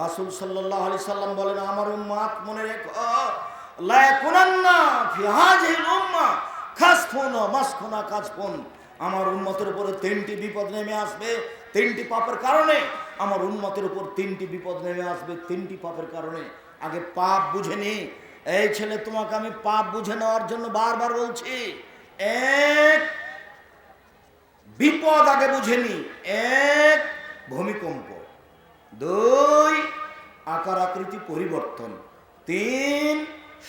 রাসুল সাল্লাহ আলি সাল্লাম বলেন, আমার উম্মাত মনে রেখো আমার উন্মতের উপরে তিনটি বিপদ নেমে আসবে, তিনটি পাপের কারণে। আমার উন্মতের উপর তিনটি বিপদ নেমে আসবে, তিনটি পাপের কারণে। আগে পাপ বুঝে নি। এই ছেলে, তোমাকে আমি পাপ বুঝে নেওয়ার জন্য বারবার বলছি, এক বিপদ আগে বুঝে নি, এক ভূমিকম্প। দুই, আকার আকৃতি পরিবর্তন। তিন,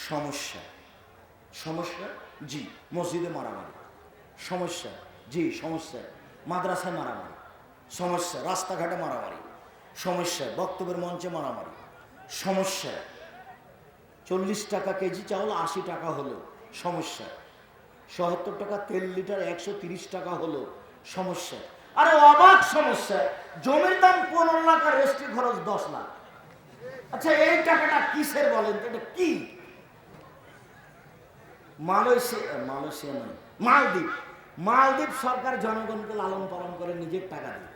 সমস্যা। সমস্যা? জি, মসজিদে মারামারি। সমস্যা? জি, সমস্যা। মাদ্রাসায় মারামারি। সমস্যা? রাস্তাঘাটে মারামারি। সমস্যা? বক্তব্যের মঞ্চে মারামারি। সমস্যা? চল্লিশ টাকা কেজি চাউল আশি টাকা হলো। সমস্যা? সত্তর টাকা তেল লিটার একশো টাকা হলো। সমস্যা? আরে অবাক সমস্যা। জমির দাম পনেরো লাখ আর রেস্ট্রি খরচ দশ লাখ? আচ্ছা এই টাকাটা কিসের বলেন? এটা কি? মালয়েশিয়া মালয়েশিয়া নয়, মালদ্বীপ। মালদ্বীপ সরকার জনগণকে লালন পালন করে নিজের টাকা দিয়ে।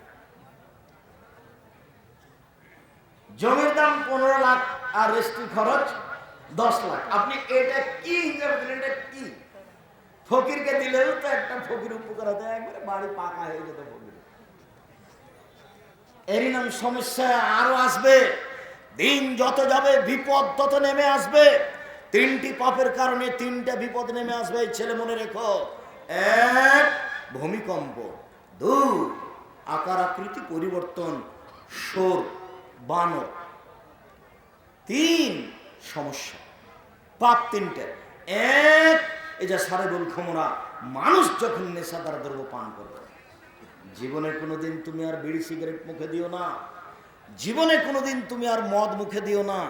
জমির দাম পনেরো লাখ আর রেস্ট্রি খরচ দশ লাখ। আপনি এটা কি হিসাবে দিলেন? এটা কি? ফকিরকে দিলেও তো একটা ফকির উপকার হতো। একবারে বাড়ি পাকা হয়ে যেত ফকির। এরই নাম সমস্যা আরও আসবে। দিন যত যাবে, বিপদ তত নেমে আসবে। তিনটি পাপের কারণে তিনটা বিপদ নেমে আসবে, এই ছেলে মনে রেখো। এক, ভূমিকম্প। দুই, আকার আকৃতি পরিবর্তন, সোর, বানর। তিন, সমস্যা। পাপ তিনটে। এক, এই যে সারেবুল খমরা, মানুষ যখন নেশাদার দ্রব্য পান করবে। জীবনে কোনোদিন তুমি আর বিড়ি সিগারেট মুখে দিও না। জীবনে কোনোদিন তুমি আর মদ মুখে দিও না।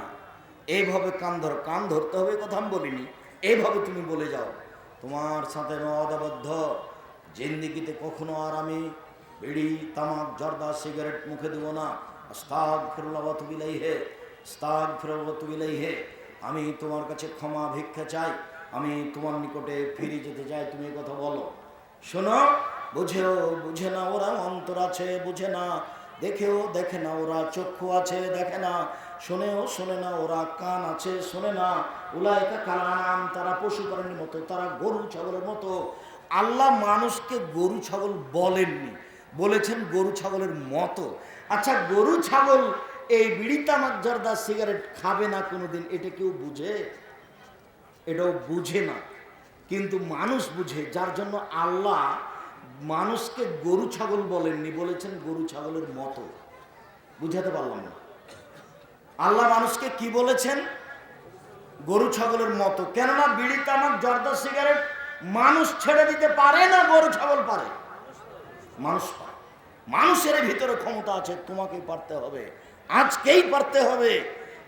এইভাবে কান ধর, কান ধরতে হবে কথা আমি বলিনি। এইভাবে তুমি বলে যাও। তোমার সাথে মদ আবদ্ধ জিন্দিগিতে কখনো আর আমি বিড়ি, তামাক, জর্দা, সিগারেট মুখে দেবো না। স্তাগ ফিরুল্লাহ তুবিলাই হে স্তাগ ফিরুল্লাহ তুবিলাই হে আমি তোমার কাছে ক্ষমা, ভিক্ষা চাই। আমি তোমার নিকটে ফিরে যেতে চাই। তুমি কথা বলো। শোনো বুঝেও বুঝে না ওরা অন্তর আছে, বুঝে না। দেখেও দেখে না ওরা, চক্ষু আছে, দেখে না। শোনেও শোনে না ওরা, কান আছে, শোনে না। উলায়কা কালানাম তারা পশু প্রাণীর মতো, তারা গরু, ছাগলের মতো। আল্লাহ মানুষকে গরু, ছাগল বলেননি। বলেছেন গরু, ছাগলের মতো। আচ্ছা গরু, ছাগল এই বিড়ি, তামাক, জর্দা, সিগারেট খাবে না কোনোদিন, এটা কেউ বুঝে? এটাও বুঝে না। কিন্তু মানুষ বুঝে, যার জন্য আল্লাহ মানুষকে গরু ছাগল বলেননি, বলেছেন গরু ছাগলের মতো। বুঝাতে পারলাম না। আল্লাহ মানুষকে কি বলেছেন? গরু ছাগলের মতো। কেননা বিড়ি, তামাক, জর্দা, সিগারেট মানুষ ছেড়ে দিতে পারে না, গরু ছাগল পারে। মানুষ পারে মানুষের ভিতরে ক্ষমতা আছে, তোমাকেই পারতে হবে। আজকেই পারতে হবে।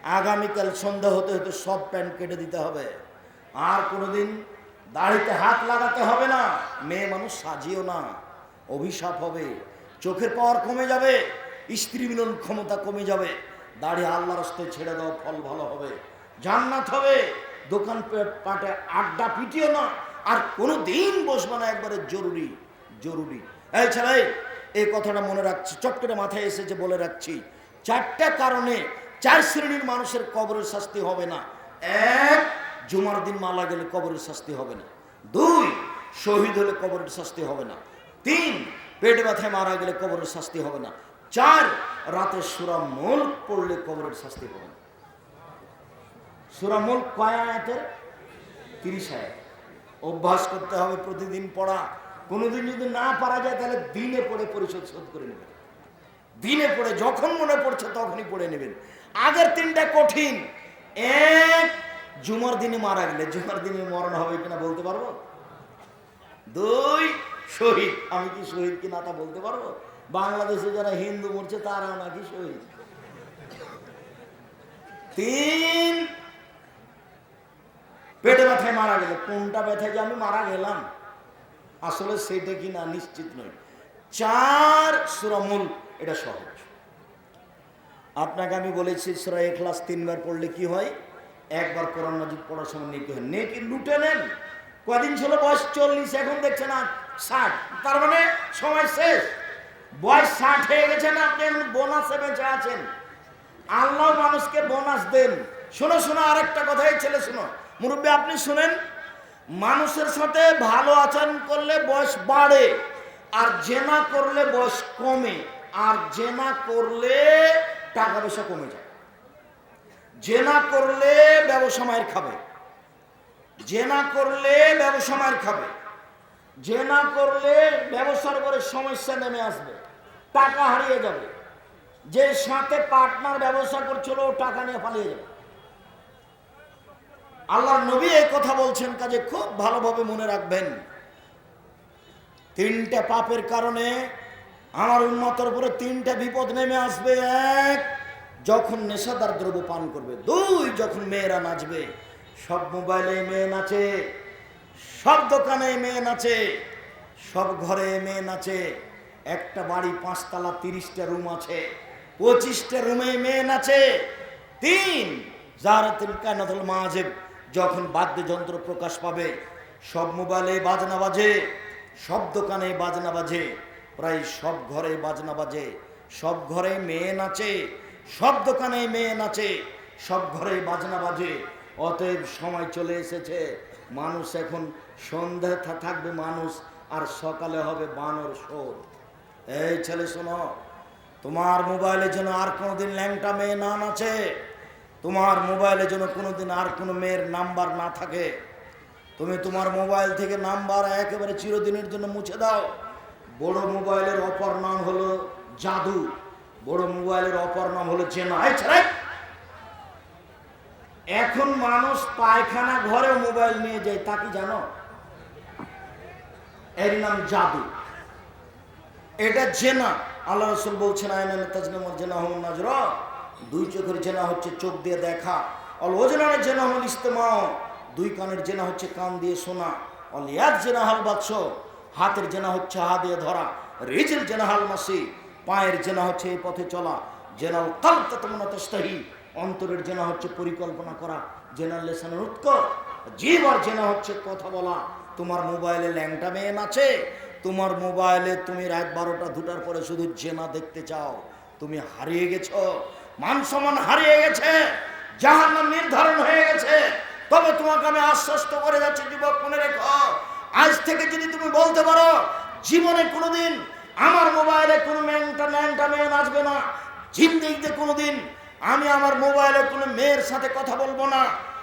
আগামীকাল সন্ধ্যা হতে হতে সব প্যান্ট কেটে দিতে হবে। আর কোনোদিন দাড়িতে হাত লাগাতে হবে না। মেয়ে মানুষ সাজিও না। অভিশাপ হবে। চোখের পাওয়ার কমে যাবে। স্ত্রী মিলন ক্ষমতা কমে যাবে। দাড়ি আল্লাহ রাস্তায় ছেড়ে দাও, ফল ভালো হবে। জান্নাত হবে। দোকান পাটে আড্ডা পিটিও না। আর কোনো দিন বসবে না একবারে জরুরি জরুরি। এই ছেলে, এই কথাটা মনে রাখছি। চট মাথায় এসেছে বলে রাখছি। চারটা কারণে চার শ্রেণির মানুষের কবরের শাস্তি হবে না। এক জুমার দিন মালা গেলে কবরের শাস্তি হবে না। দুই, শহীদ হলে কবরের শাস্তি হবে না। তিন, পেট ব্যথায় মারা গেলে কবরের শাস্তি হবে না। চার, রাতে সুরা মূল পড়লে কবরের শাস্তি হবে না। সুরা মূল কয় তিরিশ আয়াত। অভ্যাস করতে হবে প্রতিদিন পড়া। কোনোদিন যদি না পারা যায়, তাহলে দিনে পড়ে পরিশোধ শোধ করে নেবেন। দিনে পড়ে, যখন মনে পড়ছে তখনই পড়ে নেবেন। আগের তিনটা কঠিন। এক জুমার দিনে মারা গেলে, জুমার দিনে মরণ হবে কিনা বলতে পারব? দুই শহীদ। আমি কি শহীদ কিনা তা বলতে পারব? বাংলাদেশে যারা হিন্দু মরছে, তারাও নাকি শহীদ। তিন, পেটে ব্যথায় মারা গেলে, কোনটা ব্যথায় যে আমি মারা গেলাম? আসলে সেটা কি না নিশ্চিত নয়। চার সুরামুল এটা সহজ। আপনাকে আমি বলেছি, সুরা এখলাস তিনবার পড়লে কি হয়? একবার কোরআন মাজিদ পড়ার সময় নেকি হয়। নেকি লুটে নেন। কদিন ছিল বয়স চল্লিশ, এখন দেখছে না ষাট। তার মানে সময় শেষ। বয়স ষাট হয়ে গেছে না, আপনি এখন বোনাসে বেঁচে আছেন। আল্লাহ মানুষকে বোনাস দেন। শোনো শোনো, আরেকটা কথা এই ছেলে, শোনো। মুরব্বী, আপনি শুনেন? মানুষের সাথে ভালো আচরণ করলে বয়স বাড়ে, আর জেনা করলে বয়স কমে, আর জেনা করলে টাকা পয়সা কমে যায়। জেনা করলে ব্যবসা মায়ের খাবে। জেনা করলে ব্যবসা মায়ের খাবে। জেনা করলে ব্যবসার করে সমস্যা নেমে আসবে। টাকা হারিয়ে যাবে। যে সাথে পার্টনার ব্যবসা করছিল টাকা নিয়ে পালিয়ে যাবে। আল্লাহ নবী এই কথা বলছেন, কাজে খুব ভালোভাবে মনে রাখবেন। তিনটা পাপের কারণে আমার উন্মতের উপরে তিনটা বিপদ নেমে আসবে। এক যখন নেশাদার দ্রব্য পান করবে, দুই যখন মেয়েরা নাচবে, সব মোবাইলে মেয়ে নাচে, সব দোকানে মেয়ে নাচে, সব ঘরে মেয়ে নাচে, একটা বাড়ি পাঁচতলা তিরিশটা রুম আছে, পঁচিশটা রুমে মেয়ে নাচে, তিন জারাতুল কানাতুল মাজিব যখন বাদ্যযন্ত্র প্রকাশ পাবে, সব মোবাইলে বাজনা বাজে, সব দোকানে বাজনা বাজে, প্রায় সব ঘরে বাজনা বাজে, সব ঘরে মেয়ে নাচে সব দোকানে মেয়ে নাচে, সব ঘরে বাজনা বাজে। অতএব সময় চলে এসেছে। মানুষ এখন সন্ধ্যা থাকবে মানুষ, আর সকালে হবে বানর শোর এই ছেলে শোনো, তোমার মোবাইলে যেন আর কোনোদিন ল্যাংটা মেয়ে নাম আছে তোমার মোবাইলে যেন কোনোদিন আর কোনো মেয়ের নাম্বার না থাকে। তুমি তোমার মোবাইল থেকে নাম্বার একেবারে চিরদিনের জন্য মুছে দাও। বড় মোবাইলের অপর নাম হলো জাদু। বড় মোবাইলের অপর নাম হলো চেনা এই ছেলে! এখন মানুষ পায়খানা ঘরে মোবাইল নিয়ে যায়, তা কি জানো? এর নাম জাদু। এটা জেনা। আল্লাহ রসুল বলছেন তাজনামর জেনা নজর। দুই চোখের জেনা হচ্ছে চোখ দিয়ে দেখা। অল ওজনের জেনা হল ইস্তেমা দুই কানের জেনা হচ্ছে কান দিয়ে শোনা। অল ইয়াদ জেনা হল বাক্স হাতের জেনা হচ্ছে হা দিয়ে ধরা। রিজেল জেনা হল মাসি পায়ের জেনা হচ্ছে এই পথে চলা। জেনাল কালতা তোমরা অন্তরের জেনা হচ্ছে পরিকল্পনা করা। জেনার লেসানের উৎকর জীব আর জেনা হচ্ছে কথা বলা। তোমার মোবাইলে ল্যাংটা মেয়ে নাচে তোমার মোবাইলে তুমি রাত বারোটা দুটার পরে শুধু জেনা দেখতে চাও। তুমি হারিয়ে গেছো। মান সম্মান হারিয়ে গেছে। জাহান্নাম নির্ধারণ হয়ে গেছে। তবে তোমাকে আমি আশ্বস্ত করে যাচ্ছি, যুবক মনে রেখো। আজ থেকে যদি তুমি বলতে পারো, জীবনে কোনোদিন আমার মোবাইলে কোনো ম্যাংটা ল্যাংটা মেয়ে নাচবে না। জিন্দিগিতে কোনোদিন আমি আমার মোবাইলে কোনো মেয়ের সাথে কথা বলব না।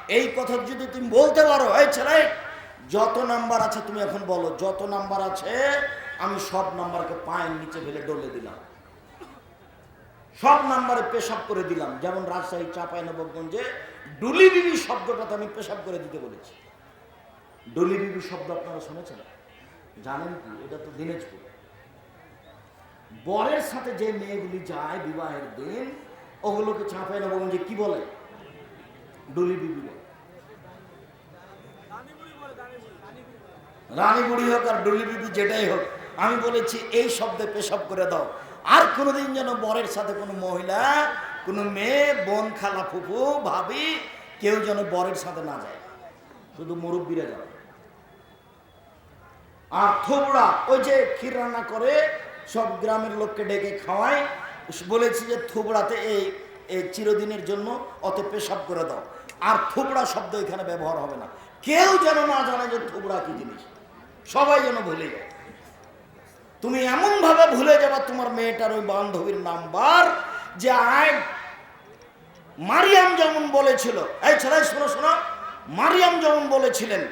এই কথা যদি তুমি বলতে পারো, এই ছেলে, যত নাম্বার আছে তুমি এখন বলো, যত নাম্বার আছে, আমি সব নাম্বারকে পায়ের নিচে ফেলে ডলে দিলাম। সব নাম্বারে পেশাব করে দিলাম। যেমন রাজশাহী চাপাই নবগঞ্জে ডুলি বিবি শব্দটা তো আমি পেশাব করে দিতে বলেছি। ডুলি বিবি শব্দ আপনারা শুনেছেন? জানেন কি? এটা তো দিনাজপুর। বরের সাথে যে মেয়েগুলি যায় বিবাহের দিন, ওগুলোকে চাপাই নবগঞ্জে কি বলে? ডুলি বিবি বলে। রানী বুড়ি হোক আর ডুলি বিবি যেটাই হোক, আমি বলেছি, এই শব্দে পেশাব করে দাও। আর কোনোদিন যেন বরের সাথে কোনো মহিলা, কোনো মেয়ে, বোন, খালা, ফুফু, ভাবি, কেউ যেন বরের সাথে না যায়। শুধু মুরব্বীরা যাবে। আর থোবড়া, ওই যে ক্ষীর রান্না করে সব গ্রামের লোককে ডেকে খাওয়ায়, বলেছি যে থোবড়াতে এই চিরদিনের জন্য অত পেশাব করে দাও। আর থোবড়া শব্দ এখানে ব্যবহার হবে না। কেউ যেন না জানে যে থোবড়া কি জিনিস। সবাই যেন ভুলে যায়। তুমি এমন ভাবে ভুলে যাবা, তোমার মেয়েটার ওই বান্ধবীর নাম্বার যে আয় মারিয়াম যেমন বলেছিল। এই ছেলে, শোনো শোনো। মারিয়াম যেমন বলেছিলেন,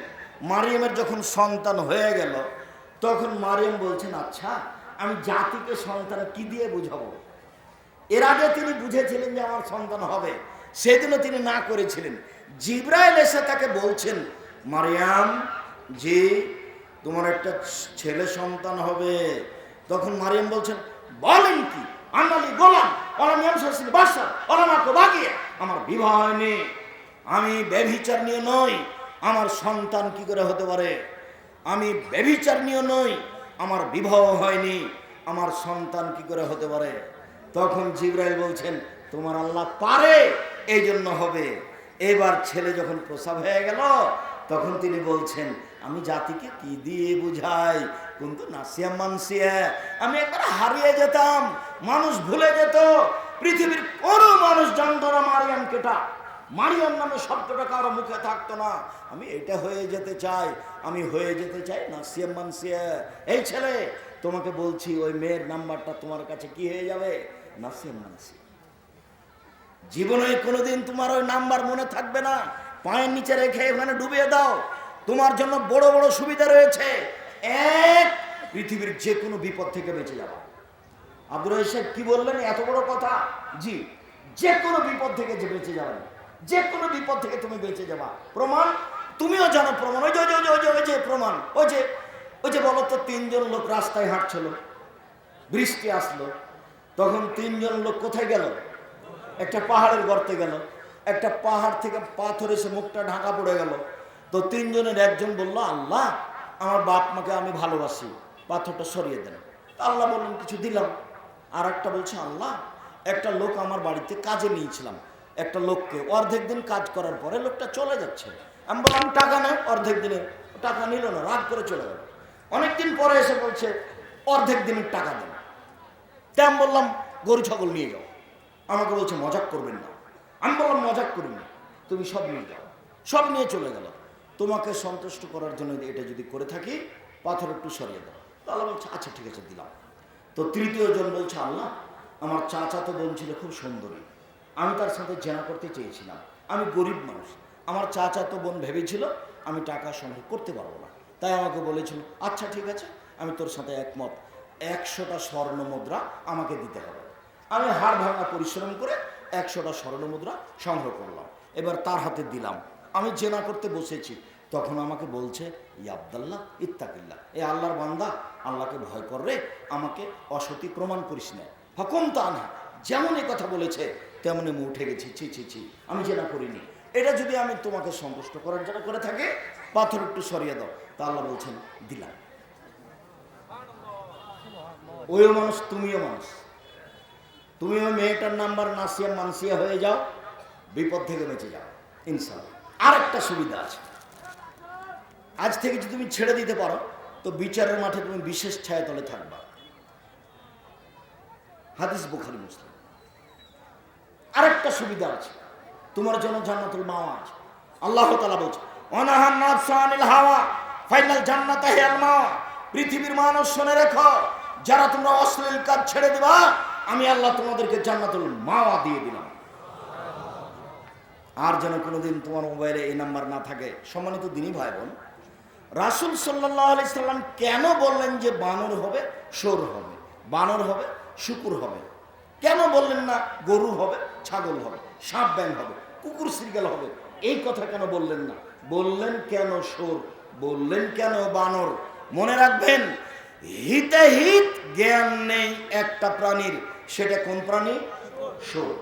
মারিয়ামের যখন সন্তান হয়ে গেল, তখন মারিয়াম বলছেন আচ্ছা আমি জাতিকে সন্তান কি দিয়ে বুঝাবো? এর আগে তিনি বুঝেছিলেন যে আমার সন্তান হবে, সেদিনও তিনি না করেছিলেন। জিব্রাইল এসে তাকে বলছেন, মারিয়াম, যে তোমার একটা ছেলে সন্তান হবে। তখন মারিয়াম বলছেন, বলেন কি? আন্নালি গোলাম ইয়ামসাসিল বাসা বাগিয়ে, আমার বিবাহ হয়নি আমি ব্যভিচার নিয়ে নই, আমার সন্তান কি করে হতে পারে? আমি ব্যভিচার নিয়ে নই আমার বিবাহ হয়নি, আমার সন্তান কি করে হতে পারে? তখন জিব্রাইল বলছেন, তোমার আল্লাহ পারে এই জন্য হবে। এবার ছেলে যখন প্রসাব হয়ে গেল, তখন তিনি বলছেন, আমি জাতিকে কি দিয়ে বুঝাই? কিন্তু নাসিয়া মানসিয়া। আমি একবার হারিয়ে যেতাম, মানুষ ভুলে যেত, পৃথিবীর কোনো মানুষ জানতো কেটা। মারিয়াম নামে শব্দটা কারও মুখে থাকতো না। আমি এটা হয়ে যেতে চাই, আমি হয়ে যেতে চাই না, সিএম মানসিয়া। এই ছেলে, তোমাকে বলছি ওই মেয়ের নাম্বারটা তোমার কাছে কি হয়ে যাবে? না, সিএম মানসিয়া। জীবনে কোনোদিন তোমার ওই নাম্বার মনে থাকবে না। পায়ের নিচে রেখে ওখানে ডুবিয়ে দাও। তোমার জন্য বড় বড় সুবিধা রয়েছে। এক, পৃথিবীর যে কোনো বিপদ থেকে বেঁচে যাওয়া আব্দুল রহিম সাহেব কি বললেন? এত বড় কথা? জি যে কোনো বিপদ থেকে যে বেঁচে যাবেন। যে কোনো বিপদ থেকে তুমি বেঁচে যাবা। প্রমাণ? তুমিও জানো প্রমাণ। ওই যে ওই যে, ওই যে, প্রমাণ। ওই যে ওই যে বলো তো তিনজন লোক রাস্তায় হাঁটছিল। বৃষ্টি আসলো। তখন তিনজন লোক কোথায় গেল? একটা পাহাড়ের গর্তে গেল। একটা পাহাড় থেকে পাথর এসে মুখটা ঢাকা পড়ে গেল। তো তিনজনের একজন বলল আল্লাহ আমার বাপ মাকে আমি ভালোবাসি। পাথরটা সরিয়ে দেন। আল্লাহ বললেন কিছু দিলাম। আর একটা বলছে আল্লাহ একটা লোক আমার বাড়িতে কাজে নিয়েছিলাম। একটা লোককে, অর্ধেক দিন কাজ করার পরে লোকটা চলে যাচ্ছে। আমি বললাম, টাকা নেই, অর্ধেক দিনের টাকা নিল না, রাগ করে চলে গেল। অনেকদিন পরে এসে বলছে, অর্ধেক দিনের টাকা দেন। তাই আমি বললাম, গরু, ছাগল নিয়ে যাও। আমাকে বলছে, মজাক করবেন না। আমি বললাম, মজাক করি না, তুমি সব নিয়ে যাও। সব নিয়ে চলে গেল। তোমাকে সন্তুষ্ট করার জন্য এটা যদি করে থাকি, পাথর একটু সরিয়ে দাও। তাহলে বলছে আচ্ছা ঠিক আছে, দিলাম। তো তৃতীয় জন বলছে, আল্লাহ, আমার চাচা তো বোন ছিল খুব সুন্দরী। আমি তার সাথে জেনা করতে চেয়েছিলাম। আমি গরিব মানুষ। আমার চাচা তো বোন ভেবেছিল, আমি টাকা সংগ্রহ করতে পারব না। তাই আমাকে বলেছিল আচ্ছা ঠিক আছে, আমি তোর সাথে একমত। একশোটা স্বর্ণ মুদ্রা আমাকে দিতে হবে। আমি হাড় ভাঙা পরিশ্রম করে একশোটা স্বর্ণ মুদ্রা সংগ্রহ করলাম। এবার তার হাতে দিলাম। আমি জেনা করতে বসেছি। তখন আমাকে বলছে ই আবদাল্লাহ ইত্তাকিল্লা এ আল্লাহর বান্দা, আল্লাহকে ভয় কর রে, আমাকে অসতি প্রমাণ করিস না। হকম তা না যেমন কথা বলেছে তেমন আমি উঠে গেছি ছি ছি ছি। আমি জেনা করিনি। এটা যদি আমি তোমাকে সন্তুষ্ট করার জন্য করে থাকি, পাথর একটু সরিয়ে দাও। তা আল্লাহ বলছেন, দিলাম। ওইও মানুষ, তুমিও মানুষ। তুমি ওই মেয়েটার নাম্বার নাসিয়া মানসিয়া হয়ে যাও, বিপদ থেকে বেঁচে যাও ইনশাল্লাহ আর একটা সুবিধা আছে। আজ থেকে যদি তুমি ছেড়ে দিতে পারো, তো বিচারের মাঠে তুমি বিশেষ ছায়া তলে থাকবা। হাদিস বুখারি, মুসলিম। আরেকটা সুবিধা আছে। তোমার জন্য জান্নাতুল মাওয়া আছে। আল্লাহ তাআলা বলছে অনাহান নাফসানিল হাওয়া, ফাইনাল জান্নাত হিয়াল মাওয়া। পৃথিবীর মানুষ শুনে রেখো, যারা তোমরা অশ্লীল কাজ ছেড়ে দিবা, আমি আল্লাহ তোমাদেরকে জান্নাতুল মাওয়া দিয়ে দিলাম। আর যেন কোনোদিন তোমার মোবাইলে এই নাম্বার না থাকে। সম্মানিত দিনই ভাই বোন রাসুল সাল্লাহ আলি সাল্লাম কেন বললেন যে বানর হবে? সোর হবে। বানর হবে, শুকুর হবে। কেন বললেন না গরু হবে? ছাগল হবে, সাপ ব্যাং হবে, কুকুর সিরিয়াল হবে। এই কথা কেন বললেন না? বললেন কেন সোর বললেন কেন বানর? মনে রাখবেন, হিতে হিত, জ্ঞান নেই একটা প্রাণীর। সেটা কোন প্রাণী? সোর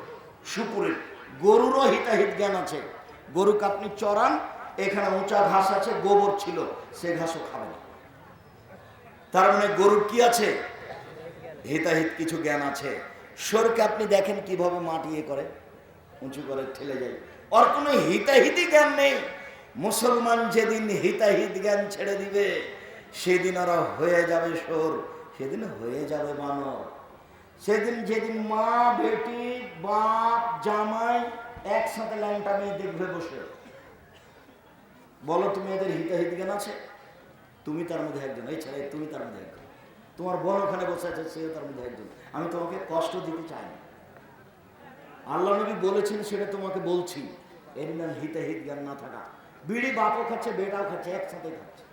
শুকুরের। গরুরও হিতাহিত জ্ঞান আছে। গরুকে আপনি চড়ান, এখানে উঁচা ঘাস আছে, গোবর ছিল, সে ঘাসও খাবে না। তার মানে গরুর কি আছে? হিতাহিত কিছু জ্ঞান আছে। সরকে আপনি দেখেন কীভাবে মাটি ইয়ে করে, উঁচু করে ঠেলে যায়। ওর কোনো হিতাহিতি জ্ঞান নেই। মুসলমান যেদিন হিতাহিত জ্ঞান ছেড়ে দিবে, সেদিন ওরা হয়ে যাবে সোর সেদিন হয়ে যাবে মানব। সেদিন যেদিন মা, বেটি, বাপ, জামাই একসাথে ল্যাংটা মেয়ে দেখবে বসে। বলো, তুমি এদের হিতাহিত জ্ঞান আছে? তুমি তার মধ্যে একজন, এই ছেলে, তুমি তার মধ্যে একজন। তোমার বোন ওখানে বসে আছে সেও তার মধ্যে একজন। আমি তোমাকে কষ্ট দিতে চাই না। আল্লাহ নবী বলেছেন, সেটা তোমাকে বলছি। এর নাম হিতাহিত জ্ঞান না থাকা। বিড়ি বাপও খাচ্ছে, বেটাও খাচ্ছে, একসাথে খাচ্ছে।